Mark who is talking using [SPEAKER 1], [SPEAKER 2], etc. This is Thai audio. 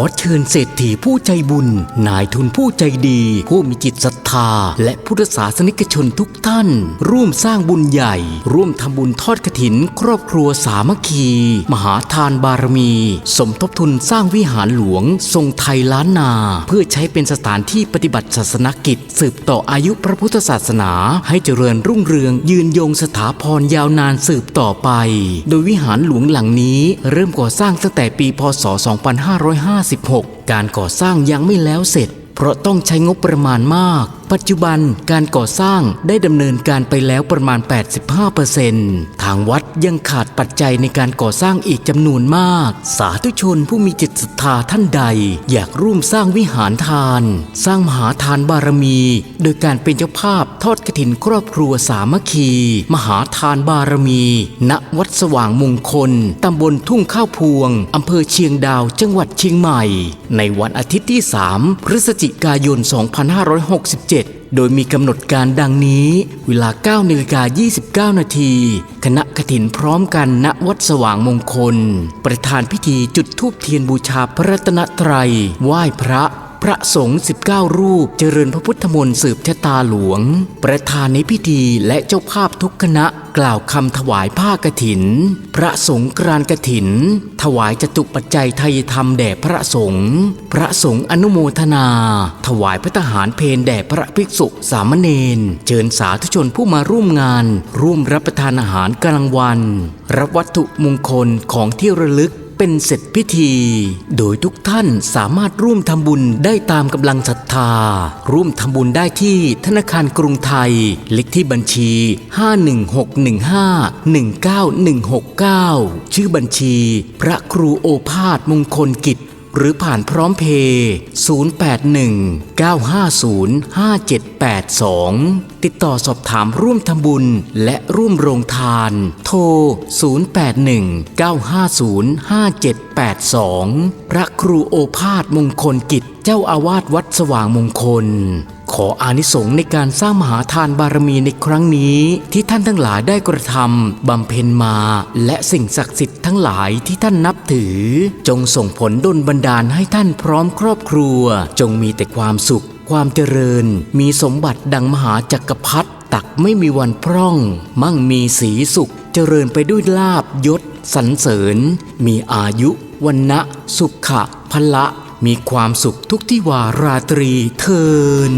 [SPEAKER 1] อเชิญเศรษฐีผู้ใจบุญ นายทุนผู้ใจดี ผู้มีจิตศรัทธา และพุทธศาสนิกชนทุกท่าน ร่วมสร้างบุญใหญ่ ร่วมทำบุญทอดกฐิน ครอบครัวสามัคคี มหาทานบารมี สมทบทุนสร้างวิหารหลวง ทรงไทยล้านนา เพื่อใช้เป็นสถานที่ปฏิบัติศาสนกิจ สืบต่ออายุพระพุทธศาสนา ให้เจริญรุ่งเรือง ยืนยงสถาพรยาวนานสืบต่อไป โดยวิหารหลวงหลังนี้ เริ่มก่อสร้างตั้งแต่ปีพศ 2505 2556 การก่อสร้างยังไม่แล้วเสร็จ เพราะต้องใช้งบประมาณมาก ปัจจุบันการก่อสร้างได้ดำเนินการไปแล้วประมาณ 85%ทางวัดยังขาดปัจจัยในการก่อสร้างอีกจำนวนมาก สาธุชนผู้มีจิตศรัทธาท่านใด อยากร่วมสร้างวิหารทาน สร้างมหาทานบารมี โดยการเป็นเจ้าภาพทอดกฐินครอบครัวสามัคคี มหาทานบารมี ณวัดสว่างมงคลตำบลทุ่งข้าวพวงอำเภอเชียงดาวจังหวัดเชียงใหม่ ในวันอาทิตย์ที่ 3 พฤศจิกายน 2567 โดยมีกำหนดการดังนี้ เวลา9นาฬิกา29 นาที คณะกถินพร้อมกันณวัดสว่างมงคล ประธานพิธีจุดธูปเทียนบูชาพระรัตนตรัย ไหว้พระ พระสงฆ์ 19 รูปเจริญพระพุทธมนต์สืบชะตาหลวง ประธานในพิธีและเจ้าภาพทุกคณะกล่าวคำถวายผ้ากฐิน พระสงฆ์กรานกฐิน ถวายจตุปัจจัยไทยธรรมแด่พระสงฆ์พระสงฆ์อนุโมทนา ถวายพระทหารเพนแด่พระภิกษุสามเณรเชิญสาธุชนผู้มาร่วมงาน ร่วมรับประทานอาหารกลางวัน รับวัตถุมงคลของที่ระลึก เป็นเสร็จพิธี โดยทุกท่านสามารถร่วมทำบุญได้ตามกำลังศรัทธา ร่วมทำบุญได้ที่ธนาคารกรุงไทย เลขที่บัญชี 51615-19169 ชื่อบัญชี พระครูโอภาสมงคลกิจ หรือผ่านพร้อมเพย์081-950-5782 ติดต่อสอบถามร่วมทำบุญและร่วมโรงทาน โทร 081-950-5782 พระครูโอภาสมงคลกิจเจ้าอาวาสวัดสว่างมงคล ขออานิสงส์ในการสร้างมหาทานบารมีในครั้งนี้ ที่ท่านทั้งหลายได้กระทำบำเพ็ญมา และสิ่งศักดิ์สิทธิ์ทั้งหลายที่ท่านนับถือ จงส่งผลดลบันดาลให้ท่านพร้อมครอบครัว จงมีแต่ความสุข ความเจริญ มีสมบัติดังมหาจักรพรรดิตักไม่มีวันพร่อง มั่งมีสีสุข เจริญไปด้วยลาบยศสรรเสริญ มีอายุวันนะสุขะพละ มีความสุขทุกที่วาราตรีเทิน